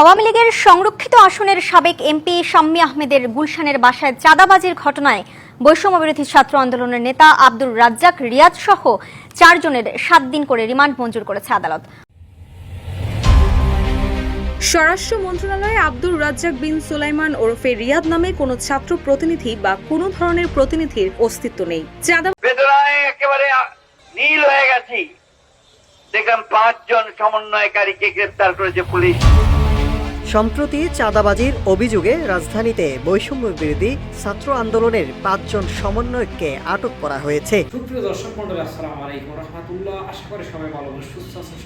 আওয়ামী লীগের সংরক্ষিত আসনের সাবেক এমপি শাম্মী আহমেদের গুলশানের বাসায় চাঁদাবাজির ঘটনায় বৈষম্য বিরোধী ছাত্র আন্দোলনের নেতা আব্দুর রাজ্জাক রিয়াজ সহ চারজনের সাত দিন করে রিমান্ড মঞ্জুর করেছে আদালত। স্বরাষ্ট্র মন্ত্রণালয়ে আব্দুর রাজ্জাক বিন সুলাইমান ওরফে রিয়াদ নামে কোনো ছাত্র প্রতিনিধি বা কোনো ধরনের প্রতিনিধির অস্তিত্ব নেই। চাঁদা একেবারে নীল হয়ে গেছি। দেখলাম পাঁচজন সমন্বয়কারীকে গ্রেপ্তার করেছে পুলিশ। সম্প্রতি চাঁদাবাজির অভিযোগে রাজধানীতে বৈষম্য বিরোধী ছাত্র আন্দোলনের পাঁচজন সমন্বয়ককে আটক করা হয়েছে। সুপ্রিয় দর্শক মন্ডলী আলাইকুম রহমতুল্লাহ। আশা করি সবাই ভালো সুস্থ আছেন।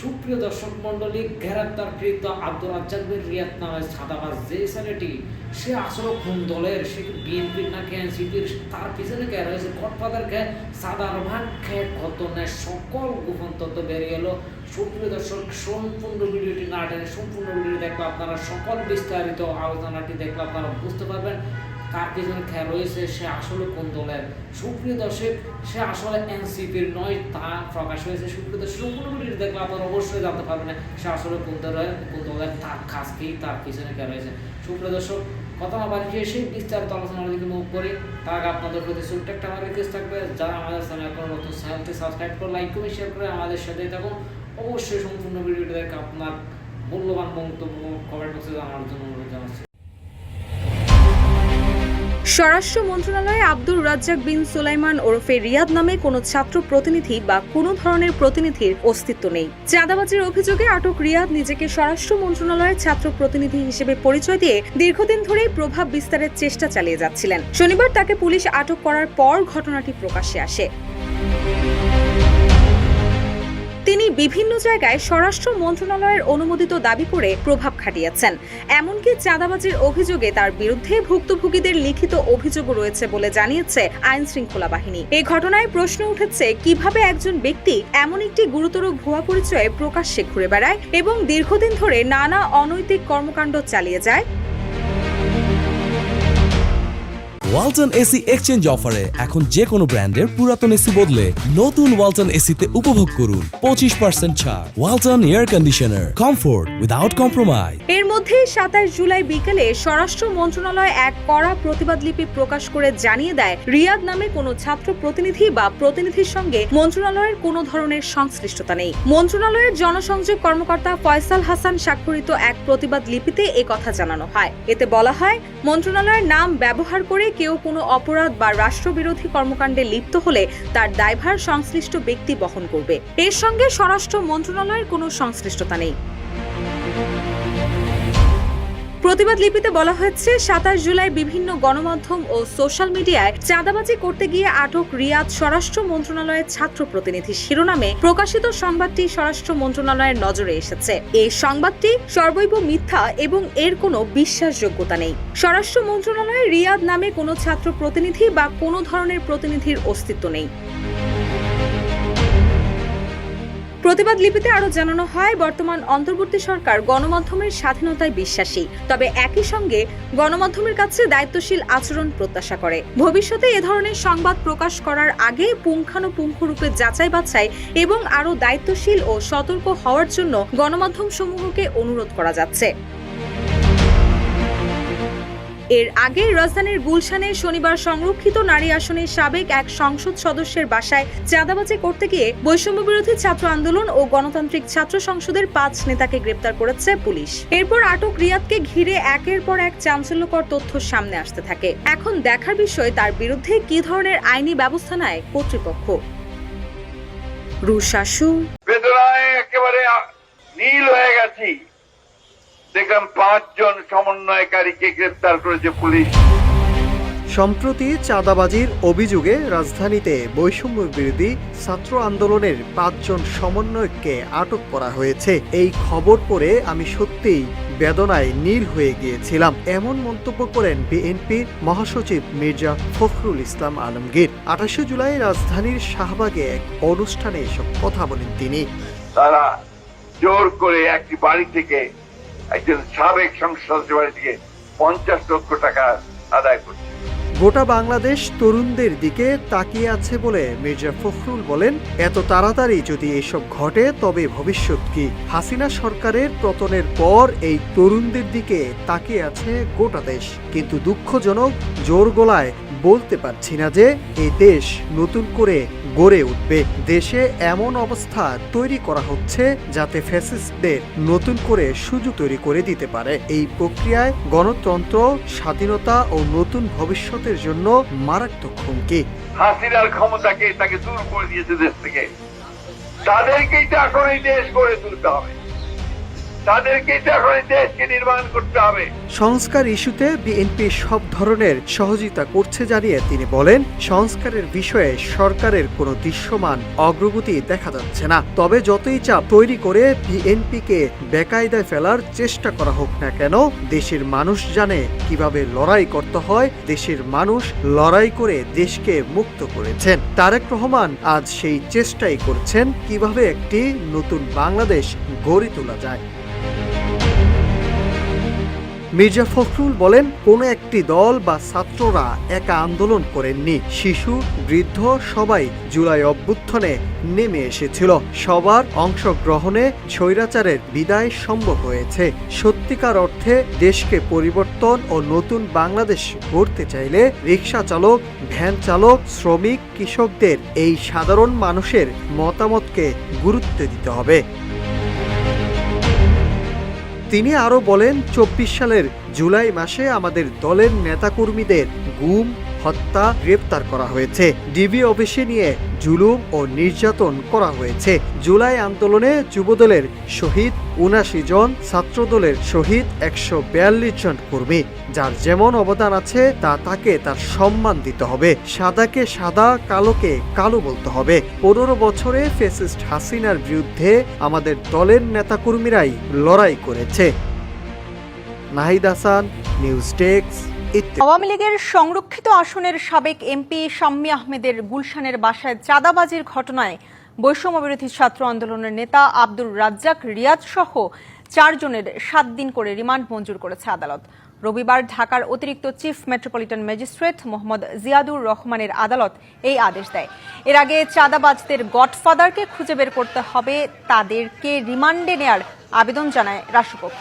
সুপ্রিয় দর্শক মন্ডলী গ্রেপ্তারকৃত আব্দুল রাজ্জাক বিন রিয়াদ নামে ছাদাবাজ যে ছেলেটি, সে আসলে কোন দলের? সে বিএনপির নাকি এনসিপির? তার পিছনে কে রয়েছে? গডফাদারকে সাদার ভাগ খেয়ে কত নেয় সকল গোপন তথ্য বেরিয়ে এলো। সুপ্রিয় দর্শক, সম্পূর্ণ ভিডিওটি না সম্পূর্ণ ভিডিওটি দেখলে আপনারা সকল বিস্তারিত আলোচনাটি দেখলে আপনারা বুঝতে পারবেন। কার পিছনে খেয়াল রয়েছে, সে আসলে কোন দলের? সুপ্রিয় দর্শক, সে আসলে এনসিপির নয়, তা প্রকাশ হয়েছে। সুপ্রিয় দর্শক, সম্পূর্ণ দেখলে আপনারা অবশ্যই জানতে পারবেন সে আসলে কোন দলের কোন দলের, তার কাজ কি, তার পিছনে কে রয়েছে। সুপ্রিয় দর্শক, কথা না বাড়ি সেই বিস্তারিত আলোচনার দিকে মুখ করি তার আগে আপনাদের প্রতি ছোট্ট একটা আমার রিকোয়েস্ট থাকবে, যারা আমাদের চ্যানেল এখন নতুন চ্যানেলটি সাবস্ক্রাইব করে লাইক করে শেয়ার করে আমাদের সাথেই থাকুন। অবশ্যই সম্পূর্ণ ভিডিওটি দেখে আপনার মূল্যবান মন্তব্য কমেন্ট বক্সে জানার জন্য অনুরোধ জানাচ্ছি। স্বরাষ্ট্র মন্ত্রণালয়ে আব্দুর রাজ্জাক বিন সুলাইমান ওরফে রিয়াদ নামে কোনো ছাত্র প্রতিনিধি বা কোনো ধরনের প্রতিনিধির অস্তিত্ব নেই। চাঁদাবাজির অভিযোগে আটক রিয়াদ নিজেকে স্বরাষ্ট্র মন্ত্রণালয়ের ছাত্র প্রতিনিধি হিসেবে পরিচয় দিয়ে দীর্ঘদিন ধরেই প্রভাব বিস্তারের চেষ্টা চালিয়ে যাচ্ছিলেন। শনিবার তাকে পুলিশ আটক করার পর ঘটনাটি প্রকাশ্যে আসে। তিনি বিভিন্ন জায়গায় স্বরাষ্ট্র মন্ত্রণালয়ের অনুমোদিত দাবি করে প্রভাব খাটিয়েছেন। এমনকি চাঁদাবাজির অভিযোগে তার বিরুদ্ধে ভুক্তভোগীদের লিখিত অভিযোগও রয়েছে বলে জানিয়েছে আইন শৃঙ্খলা বাহিনী। এই ঘটনায় প্রশ্ন উঠেছে, কীভাবে একজন ব্যক্তি এমন একটি গুরুতর ভুয়া পরিচয়ে প্রকাশ্যে ঘুরে বেড়ায় এবং দীর্ঘদিন ধরে নানা অনৈতিক কর্মকাণ্ড চালিয়ে যায়? ওয়ালটন এসি এক্সচেঞ্জ অফারে এখন যে কোনো ব্র্যান্ডের পুরাতন এসি বদলে নতুন ওয়ালটন এসিতে উপভোগ করুন পঁচিশ পার্সেন্ট ছাড়। Walton air conditioner comfort without compromise এর মধ্যে সাতাশ জুলাই বিকেলে স্বরাষ্ট্র মন্ত্রণালয় এক কড়া প্রতিবাদ লিপি প্রকাশ করে জানিয়ে দেয়, রিয়াদ নামে কোনো ছাত্র প্রতিনিধি বা প্রতিনিধির সঙ্গে মন্ত্রণালয়ের কোনো ধরনের সংশ্লিষ্টতা নেই। মন্ত্রণালয়ের জনসংযোগ কর্মকর্তা ফয়সাল হাসান স্বাক্ষরিত এক প্রতিবাদ লিপিতে কথা জানানো হয়। এতে বলা হয় মন্ত্রণালয়ের নাম ব্যবহার করে কেউ কোনো অপরাধ বা রাষ্ট্রবিরোধী কর্মকাণ্ডে লিপ্ত হলে তার দায়ভার সংশ্লিষ্ট ব্যক্তি বহন করবে। এর সঙ্গে স্বরাষ্ট্র মন্ত্রণালয়ের কোনো সংশ্লিষ্টতা নেই। প্রতিবাদ লিপিতে বলা হয়েছে সাতাশ জুলাই বিভিন্ন গণমাধ্যম ও সোশ্যাল মিডিয়ায় চাঁদাবাজি করতে গিয়ে আটক রিয়াদ স্বরাষ্ট্র মন্ত্রণালয়ের ছাত্র প্রতিনিধি শিরোনামে প্রকাশিত সংবাদটি স্বরাষ্ট্র মন্ত্রণালয়ের নজরে এসেছে। এই সংবাদটি সর্বৈব মিথ্যা এবং এর কোনো বিশ্বাসযোগ্যতা নেই। স্বরাষ্ট্র মন্ত্রণালয়ে রিয়াদ নামে কোনো ছাত্র প্রতিনিধি বা কোনো ধরনের প্রতিনিধির অস্তিত্ব নেই। প্রতিবাদ লিপিতে আরও জানানো হয়, বর্তমান অন্তর্বর্তী সরকার গণমাধ্যমের স্বাধীনতায় বিশ্বাসী। তবে একই সঙ্গে গণমাধ্যমের কাছে দায়িত্বশীল আচরণ প্রত্যাশা করে। ভবিষ্যতে এ ধরনের সংবাদ প্রকাশ করার আগে পুঙ্খানুপুঙ্খরূপে যাচাই বাছাই এবং আরও দায়িত্বশীল ও সতর্ক হওয়ার জন্য গণমাধ্যম সমূহকে অনুরোধ করা যাচ্ছে। এর আগে রাজধানীর গুলশানে শনিবার সংরক্ষিত নারী আসনের সাবেক এক সংসদ সদস্যের বাসায় চাঁদাবাজি করতে গিয়ে বৈষম্য বিরোধী ছাত্র আন্দোলন ও গণতান্ত্রিক ছাত্র সংসদের পাঁচ নেতাকে গ্রেপ্তার করেছে পুলিশ। এরপর আটক রিয়াদকে ঘিরে একের পর এক চাঞ্চল্যকর তথ্য সামনে আসতে থাকে। এখন দেখার বিষয়, তার বিরুদ্ধে কি ধরনের আইনি ব্যবস্থা নেয় কর্তৃপক্ষ? রুশাসু একেবারে দেখলাম পাঁচজন সমন্বয়কারীকে গ্রেপ্তার করেছে পুলিশ। সম্প্রতি চাঁদাবাজির অভিযোগে রাজধানীতে বৈষম্য বিরোধী ছাত্র আন্দোলনের পাঁচজন সমন্বয়ককে আটক করা হয়েছে। এই খবর পড়ে আমি সত্যিই বেদনায় নীল হয়ে গিয়েছিলাম। এমন মন্তব্য করেন বিএনপির মহাসচিব মির্জা ফখরুল ইসলাম আলমগীর। আঠাশে জুলাই রাজধানীর শাহবাগে এক অনুষ্ঠানে এসব কথা বলেন তিনি। তারা জোর করে একটি বাড়ি থেকে একজন সাবেক সংসদ বাড়ি থেকে পঞ্চাশ লক্ষ টাকা আদায় করছে। গোটা বাংলাদেশ তরুণদের দিকে তাকিয়ে আছে বলে মির্জা ফখরুল বলেন, এত তাড়াতাড়ি যদি এসব ঘটে, তবে ভবিষ্যৎ কি? হাসিনা সরকারের পতনের পর এই তরুণদের দিকে তাকিয়ে আছে গোটা দেশ। কিন্তু দুঃখজনক, জোর গলায় বলতে পারছি না যে এই দেশ নতুন করে গড়ে উঠবে। দেশে এমন অবস্থা তৈরি করা হচ্ছে যাতে ফ্যাসিস্টদের নতুন করে সুযোগ তৈরি করে দিতে পারে। এই প্রক্রিয়ায় গণতন্ত্র, স্বাধীনতা ও নতুন ভবিষ্যতের জন্য মারাত্মক হুমকি। হাসিনার ক্ষমতাকে তাকে দূর করে দিয়েছে দেশ থেকে। তাদেরকেই তো এখন এই দেশ গড়ে তুলতে হবে। সংস্কার ইস্যুতে বিএনপি সব ধরনের সহযোগিতা করছে জানিয়ে তিনি বলেন, সংস্কারের বিষয়ে সরকারের কোনো দৃশ্যমান অগ্রগতি দেখা যাচ্ছে না। তবে যতই চাপ তৈরি করে বিএনপিকে বেকায়দায় ফেলার চেষ্টা করা হোক না কেন, দেশের মানুষ জানে কীভাবে লড়াই করতে হয়, দেশের মানুষ লড়াই করে দেশকে মুক্ত করেছেন। তারেক রহমান আজ সেই চেষ্টাই করছেন কীভাবে একটি নতুন বাংলাদেশ গড়ে তোলা যায়। মির্জা ফখরুল বলেন, কোনো একটি দল বা ছাত্ররা একা আন্দোলন করেননি। শিশু, বৃদ্ধ সবাই জুলাই অভ্যুত্থানে নেমে এসেছিল। সবার অংশগ্রহণে স্বৈরাচারের বিদায় সম্ভব হয়েছে। সত্যিকার অর্থে দেশকে পরিবর্তন ও নতুন বাংলাদেশ গড়তে চাইলে রিক্সা চালক, ভ্যান চালক, শ্রমিক, কৃষকদের এই সাধারণ মানুষের মতামতকে গুরুত্ব দিতে হবে। তিনি আরও বলেন চব্বিশ সালের জুলাই মাসে আমাদের দলের নেতাকর্মীদের গুম হত্যা গ্রেপ্তার করা হয়েছে। ডিবি অফিসে নিয়ে জুলুম ও নির্যাতন করা হয়েছে। জুলাই আন্দোলনে যুবদলের শহীদ উনাশি জন, ছাত্রদলের শহীদ একশো বিয়াল্লিশ জন কর্মী। যার যেমন অবদান আছে, তা তাকে তার সম্মান দিতে হবে। সাদাকে সাদা, কালোকে কালো বলতে হবে। পনেরো বছরে ফেসিস্ট হাসিনার বিরুদ্ধে আমাদের দলের নেতাকর্মীরাই লড়াই করেছে। Nahid Hasan, news desk. Awami লীগের সংরক্ষিত আসনের সাবেক এমপি শাম্মী আহমেদের গুলশানের বাসায় চাঁদাবাজির ঘটনায় বৈষম্য বিরোধী ছাত্র আন্দোলনের নেতা আব্দুর রাজ্জাক রিয়াজ সহ চারজনের সাত দিন করে রিমান্ড মঞ্জুর করেছে আদালত। রবিবার ঢাকার অতিরিক্ত chief metropolitan magistrate Mohammad Ziadur রহমানের আদালত এই আদেশ দেয়। এর আগে চাঁদাবাজদের গডফাদারকে খুঁজে বের করতে হবে, তাদেরকে রিমান্ডে নেয়ার আবেদন জানায় রাষ্ট্রপক্ষ।